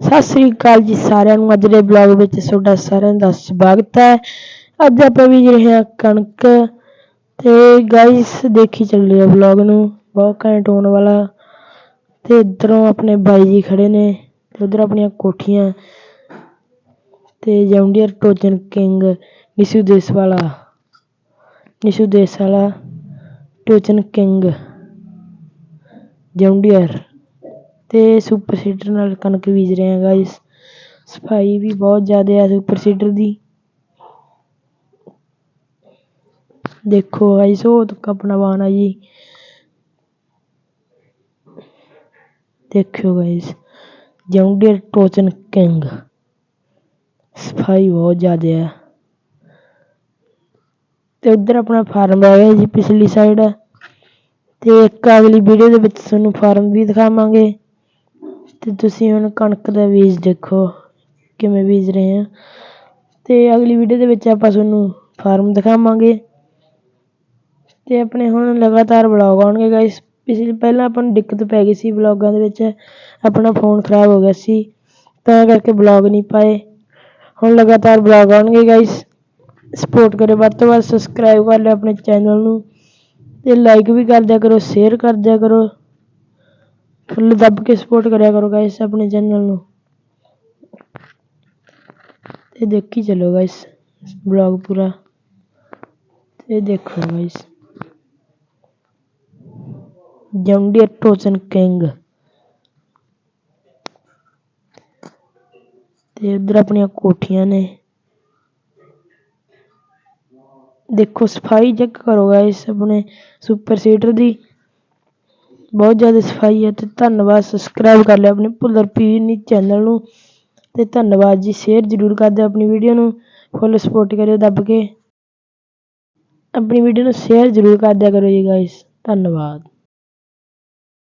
ਸਤਿ ਸ੍ਰੀ ਅਕਾਲ ਜੀ ਸਾਰਿਆਂ ਨੂੰ। ਅੱਜ ਦੇ ਬਲੌਗ ਵਿੱਚ ਤੁਹਾਡਾ ਸਾਰਿਆਂ ਦਾ ਸਵਾਗਤ ਹੈ। ਅੱਜ ਆਪਾਂ ਵੀ ਰਹੇ ਹਾਂ ਕਣਕ ਤੇ ਗਾਇਸ ਦੇਖੀ ਚੱਲੇ ਆ ਬਲੌਗ ਨੂੰ। ਬਹੁਤ ਘੈਂਟ ਹੋਣ ਵਾਲਾ। ਤੇ ਇਧਰੋਂ ਆਪਣੇ ਬਾਈ ਜੀ ਖੜੇ ਨੇ ਤੇ ਉਧਰ ਆਪਣੀਆਂ ਕੋਠੀਆਂ ਤੇ ਜੌਂਡੀਅਰ ਟੋਜਨ ਕਿੰਗ, ਨਿਸ਼ੂ ਦੇਸ ਵਾਲਾ ਨਿਸ਼ੂ ਦੇਸ ਵਾਲਾ ਟੋਜਨ ਕਿੰਗ, ਜੌਂਡੀਅਰ। ਤੇ ਸੁਪਰ ਸੀਡਰ ਨਾਲ ਕਣਕ ਬੀਜ ਰਹੇ ਹਾਂ ਗਾਇਸ ਸਫ਼ਾਈ ਵੀ ਬਹੁਤ ਜ਼ਿਆਦਾ ਹੈ ਸੁਪਰ ਸੀਡਰ ਦੀ। ਦੇਖੋ ਗਾਇਸ ਉਹ ਆਪਣਾ ਵਾਹਨ ਆ ਜੀ। ਦੇਖਿਓ ਗਾਇਸ ਜੌਂਡੀਅਰ ਟੋਚਨ ਕਿੰਗ। ਸਫ਼ਾਈ ਬਹੁਤ ਜ਼ਿਆਦਾ ਹੈ ਤੇ ਉਧਰ ਆਪਣਾ ਫਾਰਮ ਆ ਗਿਆ ਜੀ ਪਿਛਲੀ ਸਾਈਡ ਤੇ ਇੱਕ ਅਗਲੀ ਵੀਡੀਓ ਦੇ ਵਿੱਚ ਤੁਹਾਨੂੰ ਫਾਰਮ ਵੀ ਦਿਖਾਵਾਂਗੇ। ਅਤੇ ਤੁਸੀਂ ਹੁਣ ਕਣਕ ਦਾ ਬੀਜ ਦੇਖੋ ਕਿਵੇਂ ਬੀਜ ਰਹੇ ਹਾਂ ਅਤੇ ਅਗਲੀ ਵੀਡੀਓ ਦੇ ਵਿੱਚ ਆਪਾਂ ਤੁਹਾਨੂੰ ਫਾਰਮ ਦਿਖਾਵਾਂਗੇ। ਅਤੇ ਆਪਣੇ ਹੁਣ ਲਗਾਤਾਰ ਬਲੌਗ ਆਉਣਗੇ ਗਾਇਸ ਪਿਛਲੀ, ਪਹਿਲਾਂ ਆਪਾਂ ਨੂੰ ਦਿੱਕਤ ਪੈ ਗਈ ਸੀ ਬਲੌਗਾਂ ਦੇ ਵਿੱਚ। ਆਪਣਾ ਫੋਨ ਖਰਾਬ ਹੋ ਗਿਆ ਸੀ। ਤਾਂ ਕਰਕੇ ਬਲੌਗ ਨਹੀਂ ਪਾਏ। ਹੁਣ ਲਗਾਤਾਰ ਬਲੌਗ ਆਉਣਗੇ ਗਾਇਸ ਸਪੋਰਟ ਕਰਿਓ। ਵੱਧ ਤੋਂ ਵੱਧ ਸਬਸਕ੍ਰਾਈਬ ਕਰ ਲਿਓ ਆਪਣੇ ਚੈਨਲ ਨੂੰ। ਤੇ ਲਾਈਕ ਵੀ ਕਰ ਦਿਆ ਕਰੋ ਸ਼ੇਅਰ ਕਰ ਦਿਆ ਕਰੋ। ਫੁੱਲ ਦੱਬ ਕੇ ਸਪੋਰਟ ਕਰਿਆ ਕਰੋ ਗਾਇਸ ਆਪਣੇ ਚੈਨਲ ਨੂੰ। ਤੇ ਦੇਖੀ ਚੱਲੋ ਗਾਇਸ ਬਲੌਗ ਪੂਰਾ। ਤੇ ਦੇਖੋ ਗਾਇਸ ਜੌਂਡੀਅਰ ਟੋਚਨ ਕਿੰਗ। ਤੇ ਉਧਰ ਆਪਣੀਆਂ ਕੋਠੀਆਂ ਨੇ। ਦੇਖੋ ਸਫ਼ਾਈ ਚੈੱਕ ਕਰੋ ਗਾਇਸ ਆਪਣੇ ਸੁਪਰ ਸੀਡਰ ਦੀ। ਬਹੁਤ ਜ਼ਿਆਦਾ ਸਫ਼ਾਈ ਹੈ ਤੇ ਧੰਨਵਾਦ ਸਬਸਕ੍ਰਾਈਬ ਕਰ ਲਿਓ ਆਪਣੇ ਭੁੱਲਰ ਪੀਨੀ ਚੈਨਲ ਨੂੰ ਤੇ ਧੰਨਵਾਦ ਜੀ ਸ਼ੇਅਰ ਜ਼ਰੂਰ ਕਰ ਦਿਓ ਆਪਣੀ ਵੀਡੀਓ ਨੂੰ ਫੁੱਲ ਸਪੋਰਟ ਕਰਿਓ ਦੱਬ ਕੇ। ਆਪਣੀ ਵੀਡੀਓ ਨੂੰ ਸ਼ੇਅਰ ਜ਼ਰੂਰ ਕਰ ਦਿਆ ਕਰੋ ਜੀ ਗਾਇਸ ਧੰਨਵਾਦ।